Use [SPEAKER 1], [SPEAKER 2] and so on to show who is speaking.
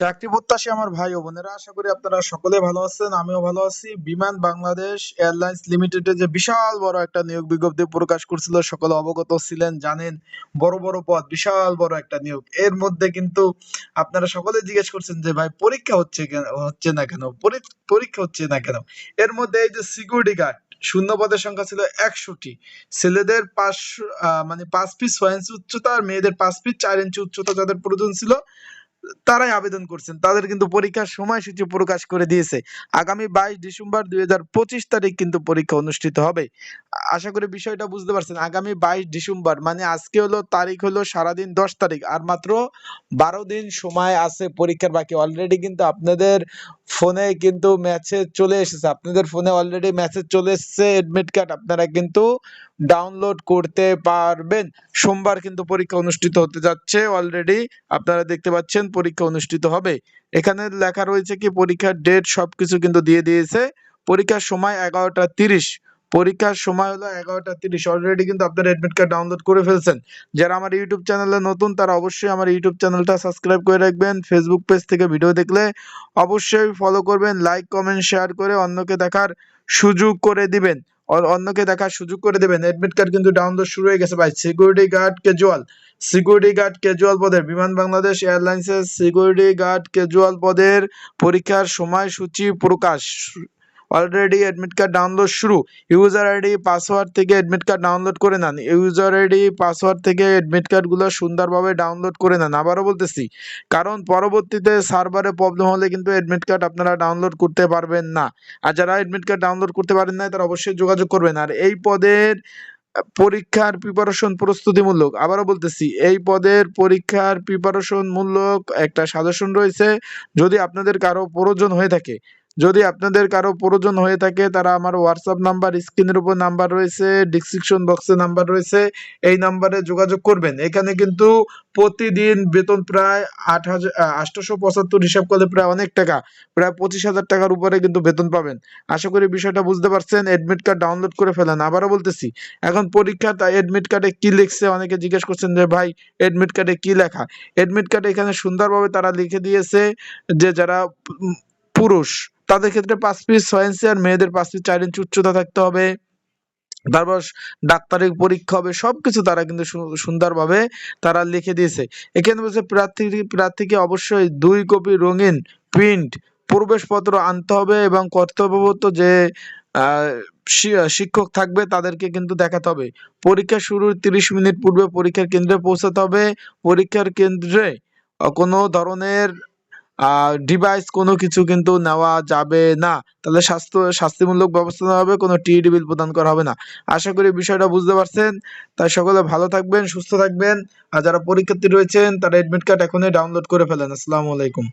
[SPEAKER 1] চাকরি প্রত্যাশী আমার ভাই ও বোনেরা, আশা করি আপনারা সকলে ভালো আছেন, আমিও ভালো আছি। বিমান বাংলাদেশ এয়ারলাইন্স লিমিটেডে যে বিশাল বড় একটা নিয়োগ বিজ্ঞপ্তি প্রকাশ করছিল, সকলে অবগত ছিলেন, জানেন, বড় বড় পদ, বিশাল বড় একটা নিয়োগ। এর মধ্যে কিন্তু আপনারা সকলে জিজ্ঞেস করছেন যে, ভাই, পরীক্ষা হচ্ছে হচ্ছে না কেন? পরি- পরীক্ষা হচ্ছে না কেন? এর মধ্যে এই যে সিকিউরিটি গার্ড শূন্য পদের সংখ্যা ছিল একশোটি ছেলেদের পাঁচ মানে পাঁচ ফিট ছয় ইঞ্চি উচ্চতা আর মেয়েদের পাঁচ ফিট চার ইঞ্চি উচ্চতা যাদের প্রয়োজন ছিল তারাই আবেদন করছেন। তাদের কিন্তু পরীক্ষার সময়সূচি প্রকাশ করে দিয়েছে। আগামী বাইশ ডিসেম্বর দুই হাজার পঁচিশ তারিখ কিন্তু পরীক্ষা অনুষ্ঠিত হবে। আশা করি বিষয়টা বুঝতে পারছেন। আগামী বাইশ ডিসেম্বর মানে আজকে হলো, তারিখ হলো সারাদিন দশ তারিখ। আর মাত্র বারো দিন সময় আছে পরীক্ষার বাকি। অলরেডি কিন্তু আপনাদের ফোনে কিন্তু মেসেজ চলে এসেছে। আপনাদের ফোনে অলরেডি মেসেজ চলে এসেছে এডমিট কার্ড আপনারা কিন্তু ডাউনলোড করতে পারবেন। সোমবার কিন্তু পরীক্ষা অনুষ্ঠিত হতে যাচ্ছে অলরেডি আপনারা দেখতে পাচ্ছেন পরীক্ষা অনুষ্ঠিত হবে। এখানে লেখা রয়েছে কি, পরীক্ষার ডেট সবকিছু কিন্তু দিয়ে দিয়েছে। পরীক্ষার সময় এগারোটা তিরিশ। পরীক্ষার সময় হলো এগারোটা তিরিশ। অলরেডি কিন্তু আপনারা এডমিট কার্ড ডাউনলোড করে ফেলছেন। যারা আমার ইউটিউব চ্যানেলে নতুন, তারা অবশ্যই আমার ইউটিউব চ্যানেলটা সাবস্ক্রাইব করে রাখবেন। ফেসবুক পেজ থেকে ভিডিও দেখলে অবশ্যই ফলো করবেন। লাইক কমেন্ট শেয়ার করে অন্যকে দেখার সুযোগ করে দিবেন। অন্যকে দেখার সুযোগ করে দেবেন। এডমিট কার্ড কিন্তু ডাউনলোড শুরু হয়ে গেছে ভাই। Security guard casual security guard casual পদের। বিমান বাংলাদেশ এয়ারলাইন্সের সিকিউরিটি গার্ড ক্যাজুয়াল পদের পরীক্ষার সময়সূচি প্রকাশ। অলরেডি অ্যাডমিট কার্ড ডাউনলোড শুরু। ইউজার আইডি পাসওয়ার্ড থেকে অ্যাডমিট কার্ড ডাউনলোড করে নেন। ইউজার আইডি পাসওয়ার্ড থেকে অ্যাডমিট কার্ডগুলো সুন্দরভাবে ডাউনলোড করে নেন। আবারও বলতেছি, কারণ পরবর্তীতে সার্ভারে প্রবলেম হলে কিন্তু অ্যাডমিট কার্ড আপনারা ডাউনলোড করতে পারবেন না। আর যারা অ্যাডমিট কার্ড ডাউনলোড করতে পারেন না তারা অবশ্যই যোগাযোগ করবেন। আর এই পদের পরীক্ষার প্রিপারেশন প্রস্তুতিমূলক। আবারও বলতেছি, এই পদের পরীক্ষার প্রিপারেশন মূলক একটা সাজেশন রয়েছে। যদি আপনাদের কারও প্রয়োজন হয়ে থাকে যদি আপনাদের কারও প্রয়োজন হয়ে থাকে, তারা আমার হোয়াটসঅ্যাপ নাম্বার, স্ক্রিনের উপর নাম্বার রয়েছে ডিসক্রিপশন বক্সে নাম্বার রয়েছে, এই নাম্বারে যোগাযোগ করবেন। এখানে কিন্তু প্রতিদিন বেতন প্রায় আট হাজার আটশোশো পঁচাত্তর হিসাব করলে প্রায় অনেক টাকা, প্রায় পঁচিশ হাজার টাকার উপরে কিন্তু বেতন পাবেন। আশা করি বিষয়টা বুঝতে পারছেন এডমিট কার্ড ডাউনলোড করে ফেলেন। আবারও বলতেছি, এখন পরীক্ষা এডমিট কার্ডে কি লিখছে? অনেকে জিজ্ঞেস করছেন যে, ভাই এডমিট কার্ডে কি লেখা? এডমিট কার্ডে এখানে সুন্দরভাবে তারা লিখে দিয়েছে যে, যারা পুরুষ তাদের ক্ষেত্রে পাঁচ পিস ছয় ইঞ্চি আর মেয়েদের পাঁচ পিস চার ইঞ্চি উচ্চতা থাকতে হবে। তারপর ডাক্তারের পরীক্ষা হবে, সবকিছু তারা কিন্তু সুন্দরভাবে তারা লিখে দিয়েছে। এখানে বলছে প্রার্থী, প্রার্থীকে অবশ্যই দুই কপি রঙিন প্রিন্ট প্রবেশপত্র আনতে হবে এবং কর্তব্যবত যে শিক্ষক থাকবে তাদেরকে কিন্তু দেখাতে হবে। পরীক্ষা শুরুর তিরিশ মিনিট পূর্বে পরীক্ষার কেন্দ্রে পৌঁছাতে হবে। পরীক্ষার কেন্দ্রে কোনো ধরনের ডিভাইস কোনো কিছু কিন্তু নেওয়া যাবে না। তাহলে স্বাস্থ্য, শাস্তিমূলক ব্যবস্থা নেওয়া হবে, কোনো টি বিল প্রদান করা হবে না। আশা করি বিষয়টা বুঝতে পারছেন। তাই সকলে ভালো থাকবেন, সুস্থ থাকবেন। আর যারা পরীক্ষার্থী রয়েছেন, তারা অ্যাডমিট কার্ড এখনই ডাউনলোড করে ফেলেন। আসসালামু আলাইকুম।